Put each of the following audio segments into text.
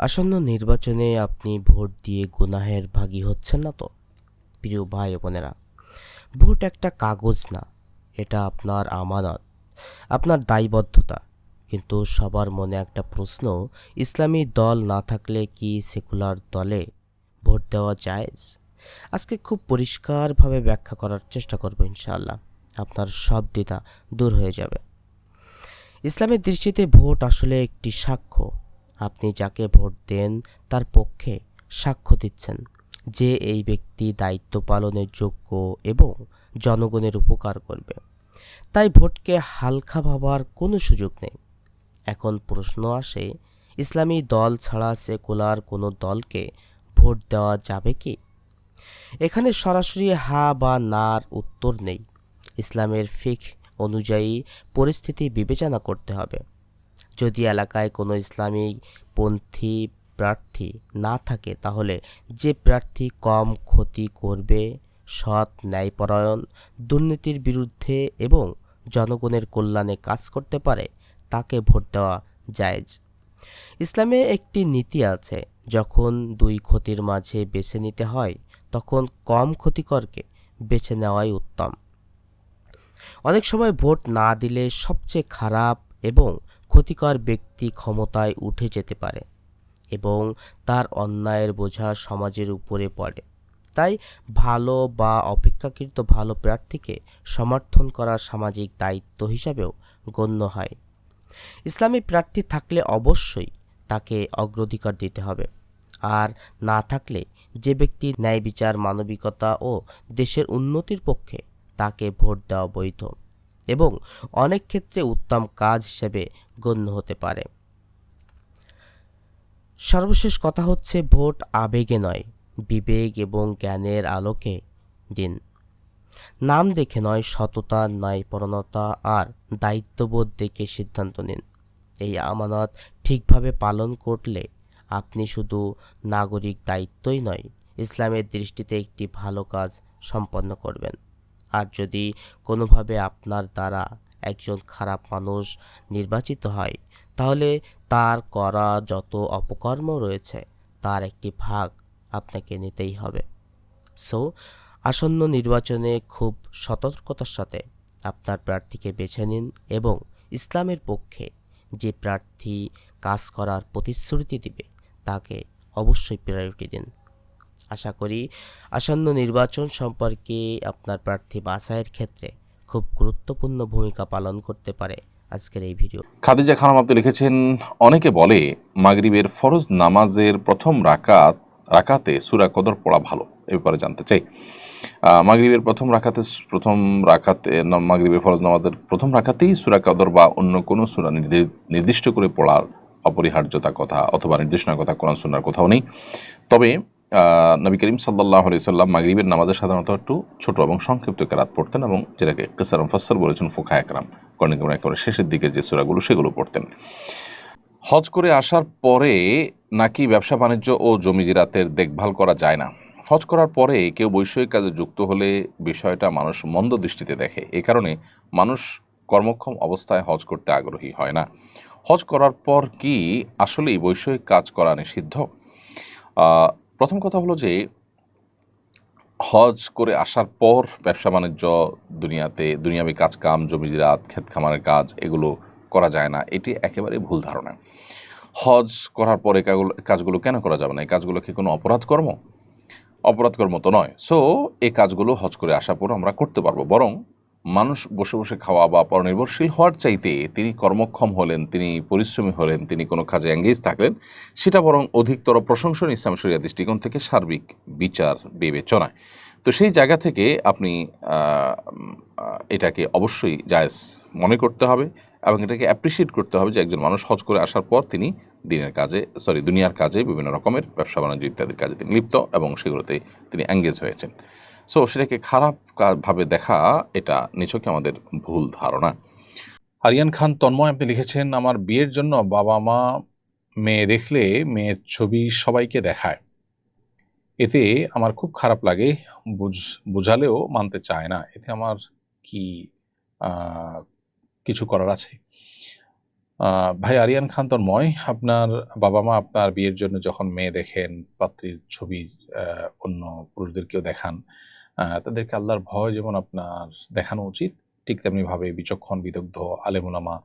আসন্ন নির্বাচনে আপনি ভোট দিয়ে গুনাহের ভাগী হচ্ছেন না তো? প্রিয় ভাই বোনেরা, ভোট একটা কাগজ না, এটা আপনার আমানত, আপনার দায়বদ্ধতা। কিন্তু সবার মনে একটা প্রশ্ন, ইসলামী দল না থাকলে কি সেকুলার দলে ভোট দেওয়া জায়েজ? আজকে খুব পরিষ্কারভাবে ব্যাখ্যা করার চেষ্টা করব ইনশাআল্লাহ, আপনার সব দ্বিধা দূর হয়ে যাবে। ইসলামের দৃষ্টিতে ভোট আসলে একটি সাক্ষ্য আপনি যাকে ভোট দেন তার পক্ষে সাক্ষ্য দিচ্ছেন যে এই ব্যক্তি দায়িত্ব পালনের যোগ্য এবং জনগণের উপকার করবে। তাই ভোটকে হালকা ভাবার কোনো সুযোগ নেই। এখন প্রশ্ন আসে, ইসলামী দল ছাড়া সেকুলার কোনো দলকে ভোট দেওয়া যাবে কি? এখানে সরাসরি হা বা নার উত্তর নেই। ইসলামের ফিক অনুযায়ী পরিস্থিতি বিবেচনা করতে হবে। যদি এলাকায় কোনো ইসলামিক পন্থী প্রার্থী না থাকে, তাহলে যে প্রার্থী কম ক্ষতি করবে, সৎ ন্যায়পরায়ণ, দুর্নীতির বিরুদ্ধে এবং জনগণের কল্যাণে কাজ করতে পারে, তাকে ভোট দেওয়া জায়েজ। ইসলামে একটি নীতি আছে, যখন দুই ক্ষতির মাঝে বেছে নিতে হয়, তখন কম ক্ষতিকরকে বেছে নেওয়াই উত্তম। অনেক সময় ভোট না দিলে সবচেয়ে খারাপ এবং ক্ষতিকর ব্যক্তি ক্ষমতায় উঠে যেতে পারে এবং তার অন্যায়ের বোঝা সমাজের উপরে পড়ে। তাই ভালো বা অপেক্ষাকৃত ভালো প্রার্থীকে সমর্থন করা সামাজিক দায়িত্ব হিসাবেও গণ্য হয়। ইসলামী প্রার্থী থাকলে অবশ্যই তাকে অগ্রাধিকার দিতে হবে। আর না থাকলে যে ব্যক্তি ন্যায় বিচার, মানবিকতা ও দেশের উন্নতির পক্ষে তাকে ভোট দেওয়া বৈধ। এবং অনেক ক্ষেত্রে উত্তম কাজ হিসেবে গণ্য হতে পারে। সর্বশেষ কথা হচ্ছে ভোট আবেগে নয় বিবেক এবং জ্ঞানের আলোকে দিন। নাম দেখে নয়, সততা ন্যায়পরণতা আর দায়িত্ববোধ দেখে সিদ্ধান্ত নিন। এই আমানত ঠিকভাবে পালন করলে আপনি শুধু নাগরিক দায়িত্বই নয়, ইসলামের দৃষ্টিতে একটি ভালো কাজ সম্পন্ন করবেন। আর যদি কোনোভাবে আপনার দ্বারা একজন খারাপ মানুষ নির্বাচিত হয়, তাহলে তার করা যত অপকর্ম রয়েছে, তার একটি ভাগ আপনাকে নিতেই হবে। সো আসন্ন নির্বাচনে খুব সতর্কতার সাথে আপনার প্রার্থীকে বেছে নিন এবং ইসলামের পক্ষে যে প্রার্থী কাজ করার প্রতিশ্রুতি দিবে, তাকে অবশ্যই প্রায়োরিটি দিন। আশা করি আসন্ন নির্বাচন সম্পর্কে আপনার প্রার্থী বাছাইয়ের ক্ষেত্রে খুব গুরুত্বপূর্ণ ভূমিকা পালন করতে পারে আজকের এই ভিডিও। খাদিজা খানম, আপনি লিখেছেন, অনেকে বলে মাগরিবের ফরজ নামাজের প্রথম রাকাত, রাকাতে সুরা কদর পড়া ভালো, এ ব্যাপারে জানতে চাই। মাগরিবের প্রথম রাকাতে প্রথম রাকাতে, না- মাগরিবের ফরজ নামাজের প্রথম রাখাতেই সুরা কদর বা অন্য কোনো সুরা নির্দি- নির্দিষ্ট করে পড়ার অপরিহার্যতা কথা অথবা নির্দেশনার কথা, কোরআন, সুন্নার কোথাও নেই। তবে নবী করিম সাল্লাহ সাল্লাম মাগরিবের নামাজে সাধারণত একটু ছোট এবং সংক্ষিপ্ত কেরাত পড়তেন এবং যেটাকে কেসারম ফাসার বলেছেন ফোখা একরাম কর্ণিকম একেবারে শেষের দিকের যে সুরাগুলো, সেগুলো পড়তেন। হজ করে আসার পরে নাকি ব্যবসা বাণিজ্য ও জমি জিরাতের দেখভাল করা যায় না? হজ করার পরে কেউ বৈষয়িক কাজে যুক্ত হলে বিষয়টা মানুষ মন্দ দৃষ্টিতে দেখে। এ কারণে মানুষ কর্মক্ষম অবস্থায় হজ করতে আগ্রহী হয় না। হজ করার পর কি আসলেই বৈষয়িক কাজ করা নিষিদ্ধ? প্রথম কথা হলো যে, হজ করে আসার পর ব্যবসা বাণিজ্য দুনিয়াতে, দুনিয়াবী কাজ কাম জমিজিরাত ক্ষেত খামারের কাজ এগুলো করা যায় না। এটি একেবারে ভুল ধারণা। হজ করার পরে কাজগুলো কেন করা যাবে না? এই কাজগুলো কি কোনো অপরাধ কর্ম অপরাধ কর্ম তো নয়। সো এই কাজগুলো হজ করে আসার পর আমরা করতে পারব। বরং মানুষ বসে বসে খাওয়া বা পরনির্ভরশীল হওয়ার চাইতে তিনি কর্মক্ষম হলেন, তিনি পরিশ্রমী হলেন, তিনি কোনো কাজে এঙ্গেজ থাকলেন, সেটা বরং অধিকতর প্রশংসনীয় ইসলাম শরিয়া দৃষ্টিকোণ থেকে সার্বিক বিচার বিবেচনায়। তো সেই জায়গা থেকে আপনি এটাকে অবশ্যই জায়েজ মনে করতে হবে এবং এটাকে অ্যাপ্রিসিয়েট করতে হবে যে একজন মানুষ হজ করে আসার পর তিনি দিনের কাজে সরি দুনিয়ার কাজে বিভিন্ন রকমের ব্যবসা বাণিজ্য ইত্যাদির কাজে তিনি লিপ্ত এবং সেগুলোতে তিনি অ্যাঙ্গেজ হয়েছেন। সো সেটাকে খারাপ ভাবে দেখা, এটা নিছকে আমাদের ভুল ধারণা। আরিয়ান খান তন্ময়, আপনি লিখেছেন, আমার বিয়ের জন্য বাবা মা, মেয়ে দেখলে মেয়ের ছবি সবাইকে দেখায়। এতে আমার খুব খারাপ লাগে, বুঝ, বোঝালেও মানতে চায় না। এতে আমার কি কিছু করার আছে? ভাই আরিয়ান খান তন্ময়, আপনার বাবা মা আপনার বিয়ের জন্য যখন মেয়ে দেখেন, পাত্রীর ছবি অন্য পুরুষদেরকেও দেখান তাদেরকে আল্লাহর ভয় যেমন আপনার দেখানো উচিত, ঠিক তেমনি ভাবে বিচক্ষণ, বিদগ্ধ, আলেমুলামা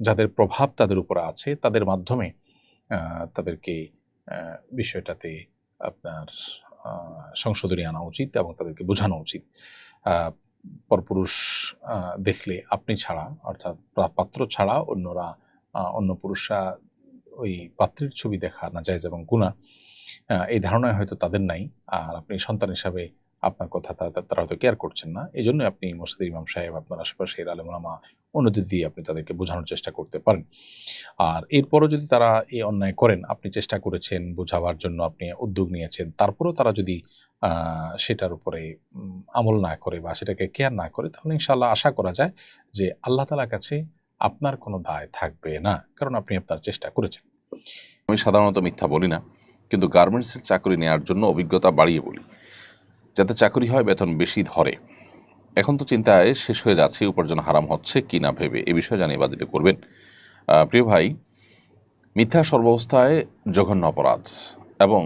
যাদের প্রভাব তাদের উপরে আছে, তাদের মাধ্যমে তাদেরকে বিষয়টাতে আপনার সংশোধনী আনা উচিত এবং তাদেরকে বোঝানো উচিত। পরপুরুষ দেখলে আপনি ছাড়া, অর্থাৎ পাত্র ছাড়া অন্যরা অন্য পুরুষরা ওই পাত্রের ছবি দেখা না যায় এবং গুণা এই ধারণায় হয়তো তাদের নাই। আর আপনি সন্তান হিসাবে আপনার কথা তারা হয়তো কেয়ার করছেন না। এই জন্য আপনি মসজিদ ইমাম সাহেব, আপনার আশেপাশের আলেমুলামা অন্যদের দিয়ে আপনি তাদেরকে বোঝানোর চেষ্টা করতে পারেন। আর এরপরও যদি তারা এই অন্যায় করেন, আপনি চেষ্টা করেছেন বোঝাবার জন্য আপনি উদ্যোগ নিয়েছেন, তারপরেও তারা যদি সেটার উপরে আমল না করে বা সেটাকে কেয়ার না করে, তাহলে ইনশাল্লাহ আশা করা যায় যে আল্লাহ তালার কাছে আপনার কোনো দায় থাকবে না, কারণ আপনি আপনার চেষ্টা করেছেন। আমি সাধারণত মিথ্যা বলি না, কিন্তু গার্মেন্টসের চাকরি নেওয়ার জন্য অভিজ্ঞতা বাড়িয়ে বলি। যাতে চাকরি হয়, বেতন বেশি ধরে। এখন তো চিন্তায় শেষ হয়ে যাচ্ছে, উপার্জন হারাম হচ্ছে কি না ভেবে। এ বিষয়ে জানিয়ে বাধিত করবেন। প্রিয় ভাই, মিথ্যা সর্বাবস্থায় জঘন্য অপরাধ এবং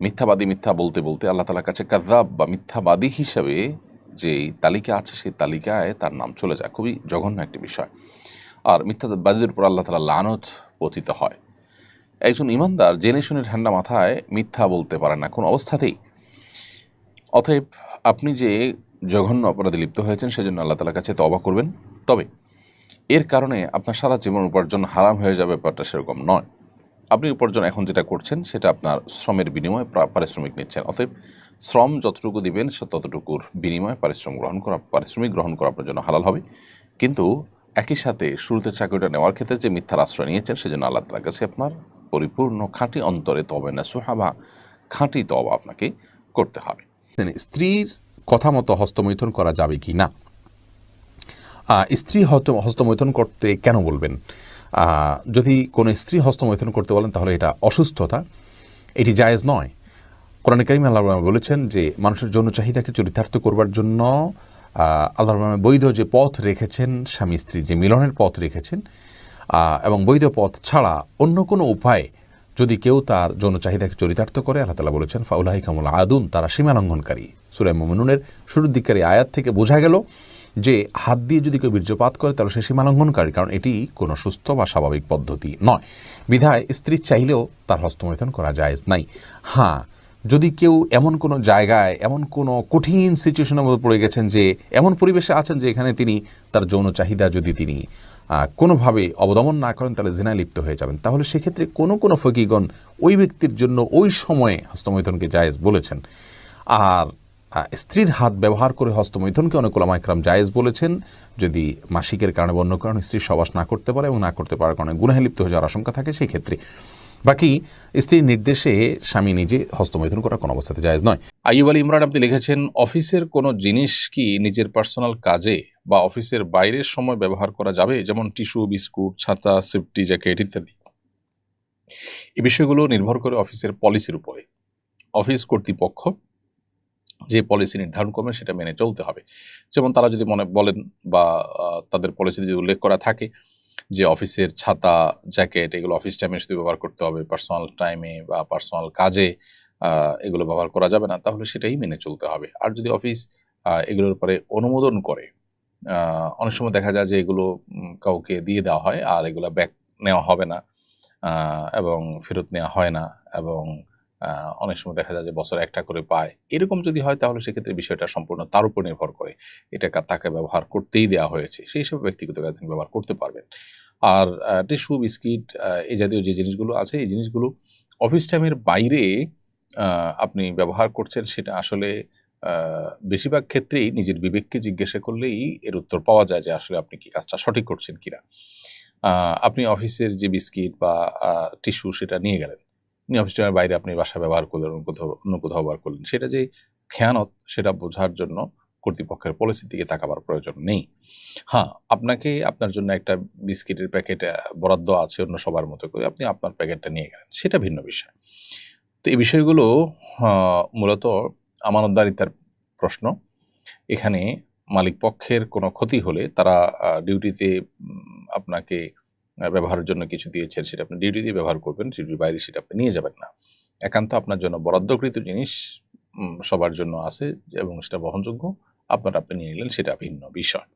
মিথ্যাবাদী মিথ্যা বলতে বলতে আল্লাহ তালার কাছে কাজাব বা মিথ্যাবাদী হিসাবে যেই তালিকা আছে, সেই তালিকায় তার নাম চলে যায়। খুবই জঘন্য একটি বিষয়। আর মিথ্যাবাদীদের উপর আল্লাহ তালা লানত পতিত হয়। একজন ইমানদার জেনে শুনে ঠান্ডা মাথায় মিথ্যা বলতে পারে না। কোনো অবস্থাতেই অতএব আপনি যে জঘন্য অপরাধে লিপ্ত হয়েছেন, সেজন্য আল্লাহ তালার কাছে তবা করবেন। তবে এর কারণে আপনার সারা জীবন উপার্জন হারাম হয়ে যাবে ব্যাপারটা সেরকম নয়। আপনি উপার্জন এখন যেটা করছেন, সেটা আপনার শ্রমের বিনিময়ে পারিশ্রমিক নিচ্ছেন। অতএব শ্রম যতটুকু দিবেন, সে ততটুকুর বিনিময়ে পারিশ্রম গ্রহণ করা পারিশ্রমিক গ্রহণ করা আপনার জন্য হালাল হবে। কিন্তু একই সাথে শুরুতে চাকরিটা নেওয়ার ক্ষেত্রে যে মিথ্যার আশ্রয় নিয়েছেন, সেজন্য আল্লাহ তালার কাছে আপনার পরিপূর্ণ খাঁটি অন্তরে তবে না সুহাবা খাঁটি তবা আপনাকে করতে হবে। স্ত্রীর কথা মতো হস্তমৈথন করা যাবে কি না? স্ত্রী হস্তমৈথুন করতে কেন বলবেন? যদি কোনো স্ত্রী হস্তমৈথন করতে বলেন তাহলে এটা অসুস্থতা, এটি জায়েজ নয়। কোরআন করিম আল্লাহ বলেছেন যে মানুষের যৌন চাহিদাকে চরিতার্থ করবার জন্য আল্লাহ রহমান বৈধ যে পথ রেখেছেন স্বামী স্ত্রীর, যে মিলনের পথ রেখেছেন এবং বৈধ পথ ছাড়া অন্য কোনো উপায়ে যদি কেউ তার যৌন চাহিদাকে চরিতার্থ করে, আল্লাহ তালা বলেছেন ফাউলাহি কামুল আদুন, তারা সীমা লঙ্ঘনকারী সুরাই মোমিনুনের শুরুর দিককারী আয়াত থেকে বোঝা গেল যে হাত দিয়ে যদি কেউ বীর্যপাত করে, তাহলে সে সীমা লঙ্ঘনকারী কারণ এটি কোনো সুস্থ বা স্বাভাবিক পদ্ধতি নয়। বিধায় স্ত্রী চাইলেও তার হস্তমৈথুন করা জায়েজ নাই। হ্যাঁ যদি কেউ এমন কোনো জায়গায়, এমন কোনো কঠিন সিচুয়েশনের মধ্যে পড়ে গেছেন যে, এমন পরিবেশে আছেন যে এখানে তিনি তার যৌন চাহিদা যদি তিনি কোনোভাবে অবদমন না করেন, তাহলে জিনায় লিপ্ত হয়ে যাবেন। তাহলে সেক্ষেত্রে কোনো কোনো ফকিগণ ওই ব্যক্তির জন্য ওই সময়ে হস্তমৈথনকে জায়েজ বলেছেন। আর স্ত্রীর হাত ব্যবহার করে হস্তমৈথনকে অনেক ওলামাইকরাম জায়েজ বলেছেন। যদি মাসিকের কারণে বা অন্য কারণে স্ত্রীর সবাস না করতে পারে এবং না করতে পারার কারণে গুনাহে লিপ্ত হয়ে যাওয়ার আশঙ্কা থাকে সেই ক্ষেত্রে বাকি স্ত্রীর নির্দেশে স্বামী নিজে হস্তমৈথুন করা কোনো অবস্থাতে জায়েজ নয়। আইয়ুব আলী ইমরান আপনি লিখেছেন, অফিসের কোনো জিনিস কি নিজের পার্সোনাল কাজে বা অফিসের বাইরের সময় ব্যবহার করা যাবে, যেমন টিস্যু, বিস্কুট, ছাতা, সেফটি জ্যাকেট ইত্যাদি। এই বিষয়গুলো নির্ভর করে অফিসের পলিসির উপরে। অফিস কর্তৃপক্ষ যে পলিসি নির্ধারণ করবে সেটা মেনে চলতে হবে। যেমন তারা যদি মনে বলেন বা তাদের পলিসিতে যদি উল্লেখ করা থাকে যে অফিসের ছাতা, জ্যাকেট এগুলো অফিস টাইমে শুধু ব্যবহার করতে হবে, পার্সোনাল টাইমে বা পার্সোনাল কাজে এগুলো ব্যবহার করা যাবে না, তাহলে সেটাই মেনে চলতে হবে। আর যদি অফিস এগুলোর পরে অনুমোদন করে অনেক সময় দেখা যায় যে এগুলো কাউকে দিয়ে দেওয়া হয় আর এগুলো ব্যাক নেওয়া হবে না এবং ফেরত নেওয়া হয় না এবং অনেক সময় দেখা যায় যে বছরে একটা করে পায়। এরকম যদি হয় তাহলে সেক্ষেত্রে বিষয়টা সম্পূর্ণ তার উপর নির্ভর করে। এটা তাকে ব্যবহার করতেই দেওয়া হয়েছে। সেই হিসেবে ব্যক্তিগত কাজে তিনি ব্যবহার করতে পারবেন। আর টিস্যু, বিস্কিট এই জাতীয় যে জিনিসগুলো আছে, এই জিনিসগুলো অফিস টাইমের বাইরে আপনি ব্যবহার করছেন সেটা আসলে বেশিরভাগ ক্ষেত্রেই নিজের বিবেককে জিজ্ঞাসা করলেই এর উত্তর পাওয়া যায় যে আসলে আপনি কি কাজটা সঠিক করছেন কিনা। আপনি অফিসের যে বিস্কিট বা টিস্যু সেটা নিয়ে গেলেন। নিয়ে অফিস টাইমের বাইরে আপনি বাসা ব্যবহার করলেন কোথাও, অন্য কোথাও ব্যবহার করলেন। সেটা যে খেয়ানত, সেটা বোঝার জন্য কর্তৃপক্ষের পলিসির দিকে তাকাবার প্রয়োজন নেই। হ্যাঁ আপনাকে আপনার জন্য একটা বিস্কিটের প্যাকেট বরাদ্দ আছে অন্য সবার মতো করে, আপনি আপনার প্যাকেটটা নিয়ে গেলেন। সেটা ভিন্ন বিষয়। তো এই বিষয়গুলো মূলত আমানতদারিতার প্রশ্ন। এখানে মালিক পক্ষের কোনো ক্ষতি হলে তারা ডিউটিতে আপনাকে ব্যবহারের জন্য কিছু দিয়েছেন, সেটা আপনি ডিউটিতে ব্যবহার করবেন ডিউটির বাইরে সেটা আপনি নিয়ে যাবেন না। একান্ত আপনার জন্য বরাদ্দকৃত জিনিস সবার জন্য আছে এবং সেটা বহনযোগ্য, আপনার আপনি নিয়ে নিলেন, সেটা ভিন্ন বিষয়।